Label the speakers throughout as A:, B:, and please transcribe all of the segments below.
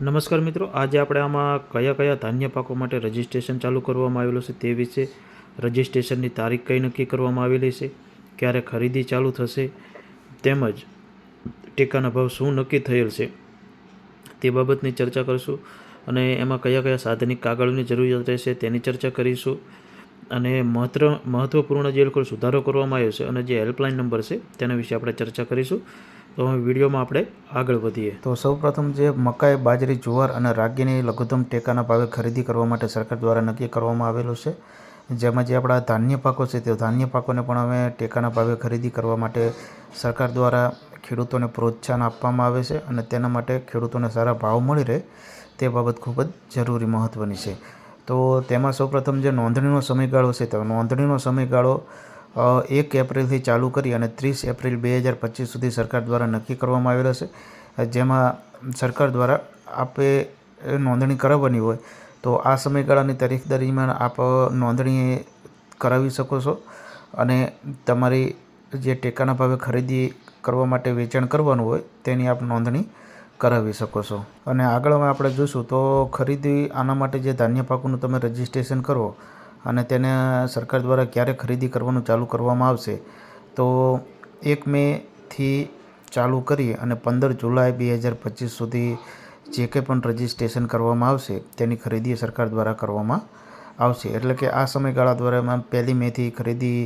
A: નમસ્કાર મિત્રો, આજે આપણે આમાં કયા કયા ધાન્ય પાકો માટે રજિસ્ટ્રેશન ચાલુ કરવામાં આવેલું છે તે વિશે રજિસ્ટ્રેશનની તારીખ કઈ નક્કી કરવામાં આવેલી છે, ક્યારે ખરીદી ચાલુ થશે, તેમજ ટેકાના ભાવ શું નક્કી થયેલ છે, તે બાબતની ચર્ચા કરીશું અને એમાં કયા કયા સાધનિક કાગળની જરૂરિયાત રહેશે તેની ચર્ચા કરીશું. અને મહત્વ મહત્ત્વપૂર્ણ જે લોકો સુધારો કરવામાં આવ્યો છે અને જે હેલ્પલાઇન નંબર છે તેના વિશે આપણે ચર્ચા કરીશું. તો હવે વિડીયોમાં આપણે આગળ વધીએ.
B: તો સૌપ્રથમ જે મકાઈ, બાજરી, જુવાર અને રાગીની લઘુત્તમ ટેકાના ભાવે ખરીદી કરવા માટે સરકાર દ્વારા નક્કી કરવામાં આવેલું છે. જેમાં જે આપણા ધાન્ય પાકો છે તે ધાન્ય પાકોને પણ અમે ટેકાના ભાવે ખરીદી કરવા માટે સરકાર દ્વારા ખેડૂતોને પ્રોત્સાહન આપવામાં આવે છે અને તેના માટે ખેડૂતોને સારા ભાવ મળી રહે તે બાબત ખૂબ જ જરૂરી મહત્ત્વની છે. તો તેમાં સૌપ્રથમ જે નોંધણીનો સમયગાળો છે, તો નોંધણીનો સમયગાળો એક એપ્રિલથી ચાલુ કરી અને ત્રીસ એપ્રિલ બે હજાર પચીસ સુધી સરકાર દ્વારા નક્કી કરવામાં આવેલો છે. જેમાં સરકાર દ્વારા આપે નોંધણી કરાવવાની હોય, તો આ સમયગાળાની તારીખ દરમિયાન આપ નોંધણી કરાવી શકો છો અને તમારી જે ટેકાના ભાવે ખરીદી કરવા માટે વેચાણ કરવાનું હોય તેની આપ નોંધણી કરાવી શકો છો. અને આગળમાં આપણે જોઈશું તો ખરીદી આના માટે જે ધાન્ય પાકોનું તમે રજિસ્ટ્રેશન કરો અને તેને સરકાર દ્વારા ક્યારે ખરીદી કરવાનું ચાલુ કરવામાં આવશે, તો એક મેથી ચાલુ કરી અને પંદર જુલાઈ બે હજાર પચીસ સુધી જે કંઈ પણ રજિસ્ટ્રેશન કરવામાં આવશે, તેની ખરીદી સરકાર દ્વારા કરવામાં આવશે. એટલે કે આ સમયગાળા દરમિયાન પહેલી મેથી ખરીદી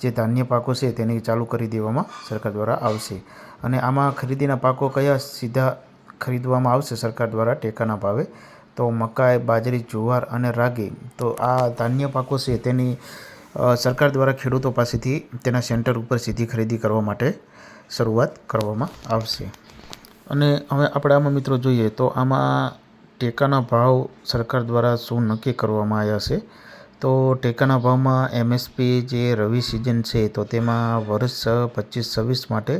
B: જે ધાન્ય પાકો છે, તેની ચાલુ કરી દેવામાં સરકાર દ્વારા આવશે. અને આમાં ખરીદીના પાકો કયા સીધા ખરીદવામાં આવશે સરકાર દ્વારા ટેકાના ભાવે. તો મકાઈ, બાજરી, જુવાર અને રાગી. તો આ ધાન્ય પાકો છે તેની સરકાર દ્વારા ખેડૂતો પાસેથી તેના સેન્ટર ઉપર સીધી ખરીદી કરવા માટે શરૂઆત કરવામાં આવશે. અને હવે આપણે આમાં મિત્રો જોઈએ તો આમાં ટેકાના ભાવ સરકાર દ્વારા શું નક્કી કરવામાં આવ્યા છે? તો ટેકાના ભાવમાં એમએસપી જે રવિ સિઝન છે, તો તેમાં વર્ષ પચીસ છવ્વીસ માટે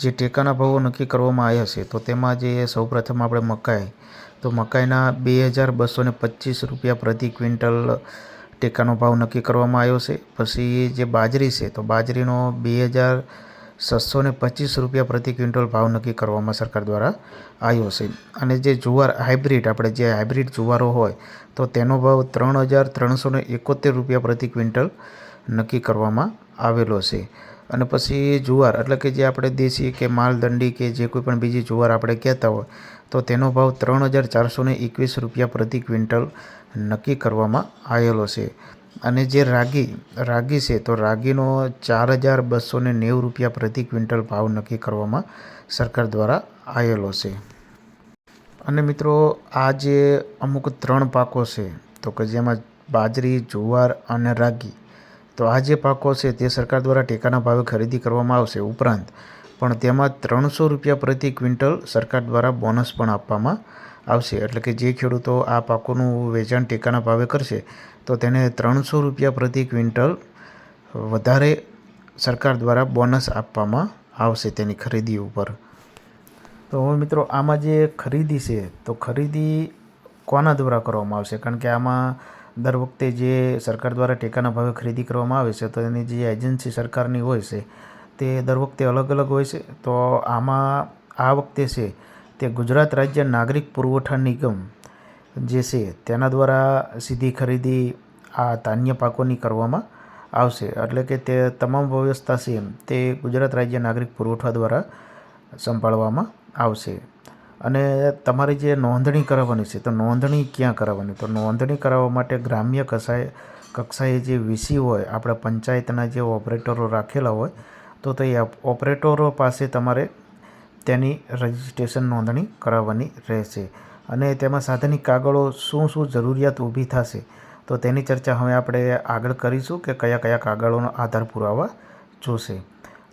B: જે ટેકાના ભાવો નક્કી કરવામાં આવ્યા છે, તો તેમાં જે સૌપ્રથમ આપણે મકાઈ, તો મકાઈના બે હજાર બસો ને પચીસ રૂપિયા પ્રતિ ક્વિન્ટલ ટેકાનો ભાવ નક્કી કરવામાં આવ્યો છે. પછી જે બાજરી છે, તો બાજરીનો બે હજાર છસો ને પચીસ રૂપિયા પ્રતિ ક્વિન્ટલ ભાવ નક્કી કરવામાં સરકાર દ્વારા આવ્યો છે. અને જે જુવાર હાઇબ્રિડ, આપણે જે હાઇબ્રિડ જુવારો હોય, તો તેનો ભાવ ત્રણ હજાર ત્રણસો ને એકોતેર રૂપિયા પ્રતિ ક્વિન્ટલ નક્કી કરવામાં આવેલો છે. અને પછી જુવાર, એટલે કે જે આપણે દેશી કે માલદંડી કે જે કોઈ પણ બીજી જુવાર આપણે કહેતા હોય, તો તેનો ભાવ ત્રણ હજાર ચારસો એકવીસ રૂપિયા પ્રતિ ક્વિન્ટલ નક્કી કરવામાં આવેલો છે. અને જે રાગી રાગી છે, તો રાગીનો ચાર હજાર બસો ને નેવું રૂપિયા પ્રતિ ક્વિન્ટલ ભાવ નક્કી કરવામાં સરકાર દ્વારા આવેલો છે. અને મિત્રો, આ જે અમુક ત્રણ પાકો છે, તો કે જેમાં બાજરી, જુવાર અને રાગી, તો આ જે પાકો છે તે સરકાર દ્વારા ટેકાના ભાવે ખરીદી કરવામાં આવશે ઉપરાંત, પણ તેમાં ત્રણસો રૂપિયા પ્રતિ ક્વિન્ટલ સરકાર દ્વારા બોનસ પણ આપવામાં આવશે. એટલે કે જે ખેડૂતો આ પાકોનું વેચાણ ટેકાના ભાવે કરશે, તો તેને ત્રણસો રૂપિયા પ્રતિ ક્વિન્ટલ વધારે સરકાર દ્વારા બોનસ આપવામાં આવશે તેની ખરીદી ઉપર. તો હવે મિત્રો, આમાં જે ખરીદી છે, તો ખરીદી કોના દ્વારા કરવામાં આવશે? કારણ કે આમાં દર વખતે જે સરકાર દ્વારા ટેકાના ભાવે ખરીદી કરવામાં આવે છે, તો એની જે એજન્સી સરકારની હોય છે, તે દર વખતે અલગ અલગ હોય છે. તો આમાં આ વખતે છે તે ગુજરાત રાજ્ય નાગરિક પુરવઠા નિગમ જે છે તેના દ્વારા સીધી ખરીદી આ ધાન્ય પાકોની કરવામાં આવશે. એટલે કે તે તમામ વ્યવસ્થા છે તે ગુજરાત રાજ્ય નાગરિક પુરવઠા દ્વારા સંભાળવામાં આવશે. અને તમારે જે નોંધણી કરાવવાની છે, તો નોંધણી ક્યાં કરાવવાની? તો નોંધણી કરાવવા માટે ગ્રામ્ય કક્ષાએ કક્ષાએ જે વીસી હોય, આપણા પંચાયતના જે ઓપરેટરો રાખેલા હોય, તો તે ઓપરેટરો પાસે તમારે તેની રજિસ્ટ્રેશન નોંધણી કરાવવાની રહેશે અને તેમાં સાધનિક કાગળો શું શું જરૂરિયાત ઊભી થશે તો તેની ચર્ચા હવે આપણે આગળ કરીશું કે કયા કયા કાગળોનો આધાર પુરાવા જોશે.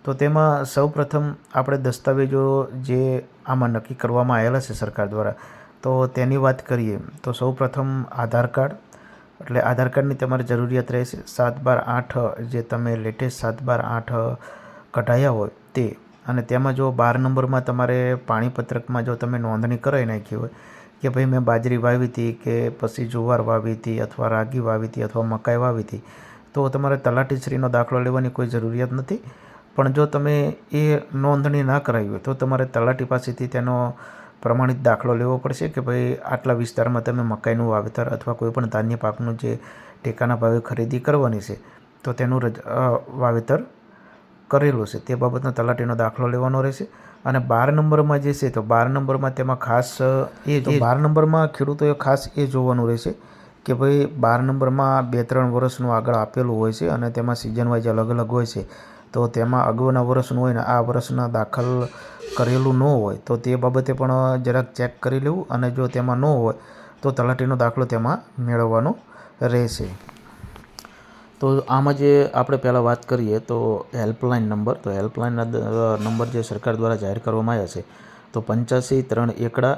B: તો તેમાં સૌપ્રથમ આપણે દસ્તાવેજો જે આમાં નક્કી કરવામાં આવેલા છે સરકાર દ્વારા, તો તેની વાત કરીએ તો સૌપ્રથમ આધાર કાર્ડ, એટલે આધાર કાર્ડની તમારે જરૂરિયાત રહેશે સાત બાર આઠ જે તમે લેટેસ્ટ સાત બાર આઠ કઢાયા હોય તે. અને તેમાં જો બાર નંબરમાં તમારે પાણીપત્રકમાં જો તમે નોંધણી કરાવી નાખી હોય કે ભાઈ મેં બાજરી વાવી હતી કે પછી જુવાર વાવી હતી અથવા રાગી વાવી હતી અથવા મકાઈ વાવી હતી, તો તમારે તલાટીશ્રીનો દાખલો લેવાની કોઈ જરૂરિયાત નથી. પણ જો તમે એ નોંધણી ના કરાવી હોય તો તમારે તલાટી પાસેથી તેનો પ્રમાણિત દાખલો લેવો પડશે કે ભાઈ આટલા વિસ્તારમાં તમે મકાઈનું વાવેતર અથવા કોઈપણ ધાન્ય પાકનું જે ટેકાના ભાવે ખરીદી કરવાની છે, તો તેનું રજ વાવેતર કરેલું છે. તે બાબતનો તલાટીનો દાખલો લેવાનો રહેશે. અને બાર નંબરમાં જે છે તો બાર નંબરમાં તેમાં ખાસ એ તો બાર નંબરમાં ખેડૂતોએ ખાસ એ જોવાનું રહેશે કે ભાઈ બાર નંબરમાં બે ત્રણ વર્ષનું આગળ આપેલું હોય છે અને તેમાં સિઝન વાઇઝ અલગ અલગ હોય છે. તો તેમાં અગાઉના વર્ષનું હોય ને આ વર્ષના દાખલ કરેલું ન હોય તો તે બાબતે પણ જરાક ચેક કરી લેવું અને જો તેમાં ન હોય તો તલાટીનો દાખલો તેમાં મેળવવાનો રહેશે. તો આમાં જે આપણે પહેલાં વાત કરીએ તો હેલ્પલાઇન નંબર, તો હેલ્પલાઇનના નંબર જે સરકાર દ્વારા જાહેર કરવામાં આવ્યા છે, તો પંચ્યાસી ત્રણ એકડા,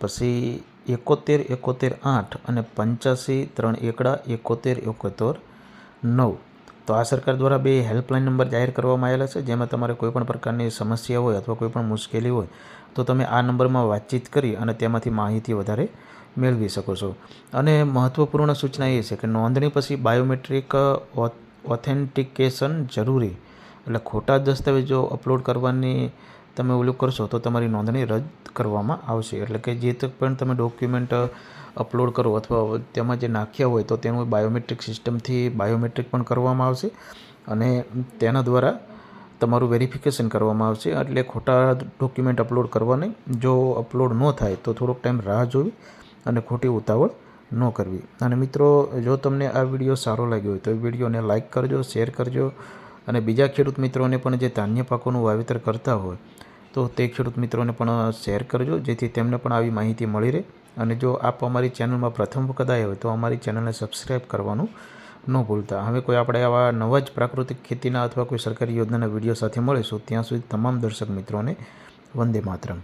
B: પછી એકોતેર એકોતેર આઠ અને પંચ્યાસી ત્રણ એકડા એકોતેર એકોતેર નવ. તો આ સરકાર દ્વારા બે હેલ્પલાઇન નંબર જાહેર કરવામાં આવેલા છે, જેમાં તમારે કોઈપણ પ્રકારની સમસ્યા હોય અથવા કોઈપણ મુશ્કેલી હોય, તો તમે આ નંબરમાં વાતચીત કરી અને તેમાંથી માહિતી વધારે મેળવી શકો છો. અને મહત્ત્વપૂર્ણ સૂચના એ છે કે નોંધણી પછી બાયોમેટ્રિક ઓથેન્ટિકેશન જરૂરી. એટલે ખોટા દસ્તાવેજો અપલોડ કરવાની તમે ઓલું કરશો તો તમારી નોંધણી રદ કરવામાં આવશે. એટલે કે જે પણ તમે ડોક્યુમેન્ટ અપલોડ કરો અથવા તેમાં જે નાખ્યા હોય તો તેનું બાયોમેટ્રિક સિસ્ટમથી બાયોમેટ્રિક પણ કરવામાં આવશે અને તેના દ્વારા તમારું વેરિફિકેશન કરવામાં આવશે. એટલે ખોટા ડોક્યુમેન્ટ અપલોડ કરવાની જો અપલોડ ન થાય તો થોડોક ટાઈમ રાહ જોવી અને ખોટી ઉતાવળ ન કરવી. અને મિત્રો, જો તમને આ વીડિયો સારો લાગ્યો હોય તો એ વિડીયોને લાઇક કરજો, શેર કરજો. અને બીજા ખેડૂત મિત્રોને પણ જે ધાન્ય પાકોનું વાવેતર કરતા હોય તો તે ખેડૂત મિત્રોને પણ શેર કરજો, જેથી તેમને પણ આવી માહિતી મળી રહે. અને જો આપ અમારી ચેનલમાં પ્રથમ વખત આવ્યા હોય તો અમારી ચેનલને સબસ્ક્રાઈબ કરવાનું ન ભૂલતા. હવે કોઈ આપણે આવા નવા જ પ્રાકૃતિક ખેતીના અથવા કોઈ સરકારી યોજનાના વીડિયો સાથે મળીશું. ત્યાં સુધી તમામ દર્શક મિત્રોને વંદે માતરમ.